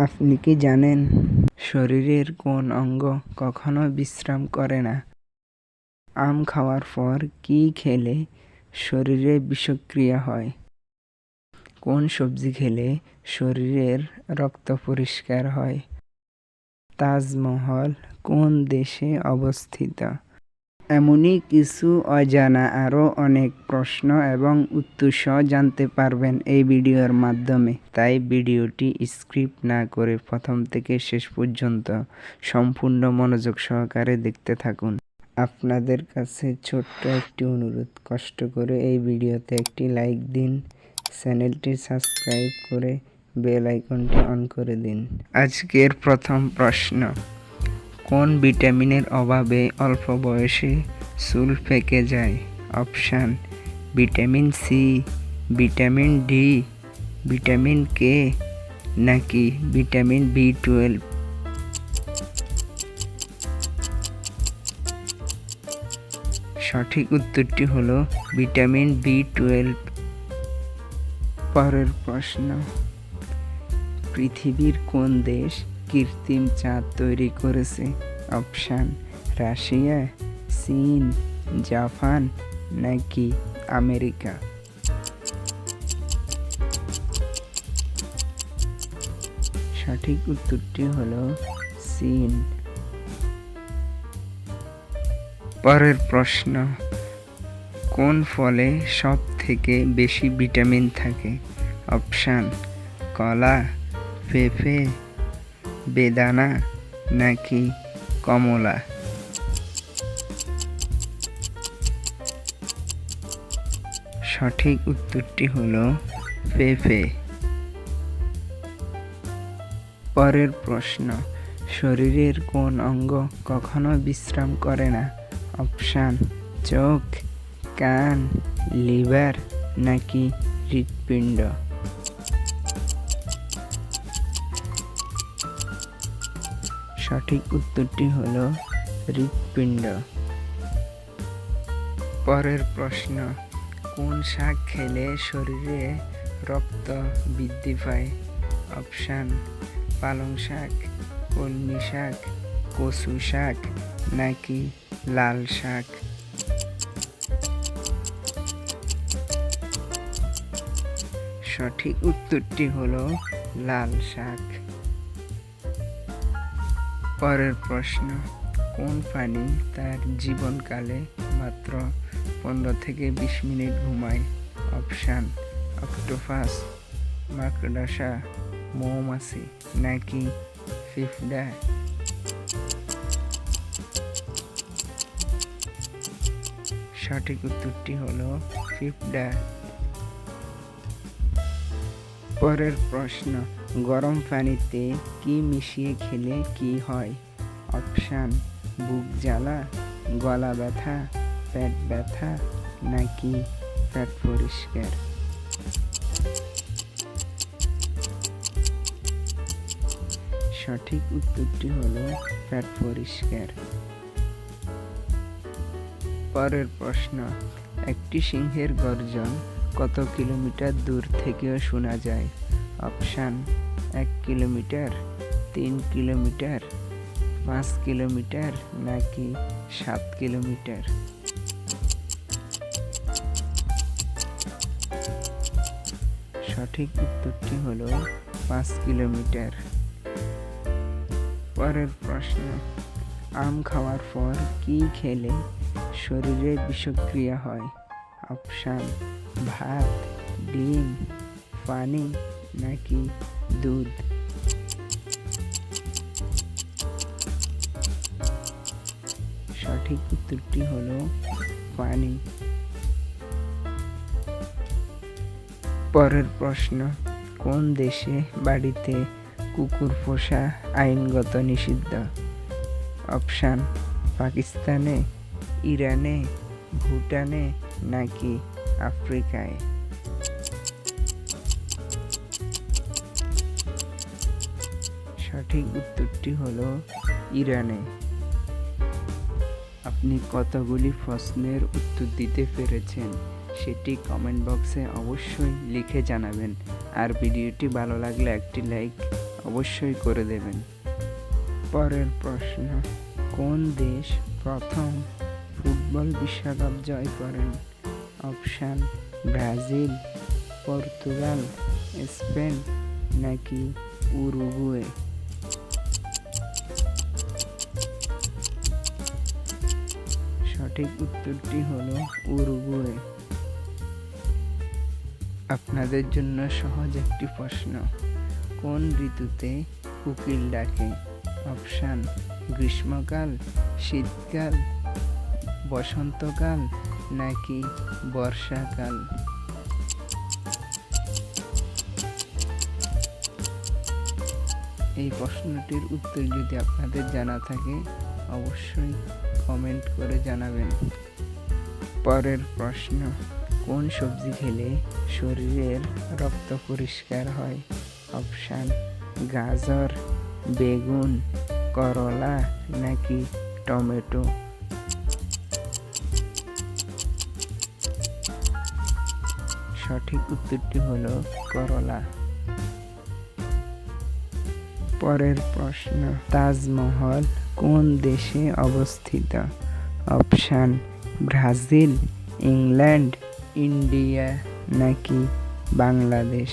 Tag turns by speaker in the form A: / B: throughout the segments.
A: আপনি কি জানেন? শরীরের কোন অঙ্গ কখনো বিশ্রাম করে না। আম খাওয়ার পর কি খেলে শরীরে বিষক্রিয়া হয়? কোন সবজি খেলে শরীরের রক্ত পরিষ্কার হয়? তাজমহল কোন দেশে অবস্থিত? এমনই কিছু অজানা আরও অনেক প্রশ্ন এবং উত্তর সহ জানতে পারবেন এই ভিডিওর মাধ্যমে। তাই ভিডিওটি স্ক্রিপ্ট না করে প্রথম থেকে শেষ পর্যন্ত সম্পূর্ণ মনোযোগ সহকারে দেখতে থাকুন। আপনাদের কাছে ছোট্ট একটি অনুরোধ, কষ্ট করে এই ভিডিওতে একটি লাইক দিন, চ্যানেলটি সাবস্ক্রাইব করে বেল আইকনটি অন করে দিন। আজকের প্রথম প্রশ্ন কোন ভিটামিনের অভাবে অল্প বয়সে চুল পেকে যায়? Option, vitamin C vitamin D vitamin K নাকি ভিটামিন বি টুয়েলভ সঠিক উত্তরটি হলো ভিটামিন বি টুয়েলভ পরের প্রশ্ন, পৃথিবীর কোন দেশ কৃত্রিম চাঁদ তৈরি করেছে। অপশান, রাশিয়া, চীন, জাপান নাকি আমেরিকা? সঠিক উত্তরটি হলো চীন। পরের প্রশ্ন, কোন ফলে সব থেকে বেশি ভিটামিন থাকে? অপশান, কলা পেঁপে বেদানা নাকি কমলা? সঠিক উত্তরটি হলো পেঁপে। পরের প্রশ্ন, শরীরের কোন অঙ্গ কখনো বিশ্রাম করে না? অপশান, চোখ, কান, লিভার নাকি হৃৎপিণ্ড? সঠিক উত্তরটি হল হৃৎপিণ্ড। পরের প্রশ্ন, কোন শাক খেলে শরীরে রক্ত বৃদ্ধি পায়? অপশান, পালং শাক কলমি শাক, কচু শাক নাকি লাল শাক? সঠিক উত্তরটি হলো লাল শাক। পরের প্রশ্ন, কোন প্রাণী তার জীবনকালে মাত্র পনেরো থেকে বিশ মিনিট ঘুমায়? অপশান, অক্টোপাস, মাকড়াসা, মৌমাছি নাকি ফিফডা? সঠিক উত্তরটি হলো ফিফডা। পরের প্রশ্ন, গরম পানিতে কি মিশিয়ে খেলে কি হয়? অপশান, বুক জ্বালা, গলা ব্যথা, পেট ব্যথা নাকি পেট পরিষ্কার? সঠিক উত্তরটি হলো পেট পরিষ্কার। পরের প্রশ্ন, একটি সিংহের গর্জন কত কিলোমিটার দূর থেকেও শোনা যায়। অপশান, এক কিলোমিটার, তিন কিলোমিটার, পাঁচ কিলোমিটার নাকি সাত কিলোমিটার? সঠিক উত্তরটি হলো পাঁচ কিলোমিটার। পরের প্রশ্ন, আম খাওয়ার পর কি খেলে শরীরে বিষক্রিয়া হয়? অপশান, ভাত, ডিম, পানি নাকি দুধ? সঠিক উত্তরটি হলো পানি। পরের প্রশ্ন, কোন দেশে বাড়িতে কুকুর পোষা আইনগত নিষিদ্ধ? অপশান, পাকিস্তানে, ইরানে, ভুটানে নাকি আফ্রিকায়? সঠিক উত্তরটি হলো ইরানে। আপনি কতগুলি প্রশ্নের উত্তর দিতে পেরেছেন সেটি কমেন্ট বক্সে অবশ্যই লিখে জানাবেন। আর ভিডিওটি ভালো লাগলে একটি লাইক অবশ্যই করে দেবেন। পরের প্রশ্ন, কোন দেশ প্রথম ফুটবল বিশ্বকাপ জয় করেন? অপশান ব্রাজিল, পর্তুগাল, স্পেন নাকি উরুগুয়ে? সঠিক উত্তরটি হলো উরুগুয়ে। আপনাদের জন্য সহজ একটি প্রশ্ন। কোন ঋতুতে উকিল ডাকে? অপশান গ্রীষ্মকাল, শীতকাল, বসন্তকাল নাকি বর্ষাকাল? এই প্রশ্নটির উত্তর যদি আপনাদের জানা থাকে, অবশ্যই কমেন্ট করে জানাবেন। পরের প্রশ্ন, কোন সবজি খেলে শরীরের রক্ত পরিষ্কার হয়? অপশান, গাজর, বেগুন, করলা নাকি টমেটো? সঠিক উত্তরটি হল করলা। পরের প্রশ্ন, তাজমহল কোন দেশে অবস্থিত? অপশান, ব্রাজিল, ইংল্যান্ড, ইন্ডিয়া নাকি বাংলাদেশ?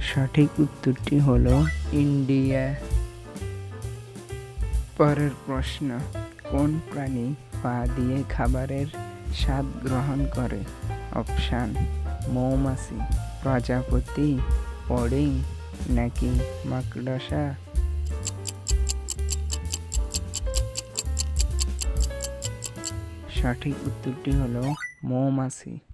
A: সঠিক উত্তরটি হলো ইন্ডিয়া। পরের প্রশ্ন, কোন প্রাণী পা দিয়ে খাবারের স্বাদ গ্রহণ করে। অপশান, মৌমাছি, প্রজাপতি, পডিং, নাকি মাকড়সা? সঠিক উত্তরটি হলো মৌমাছি।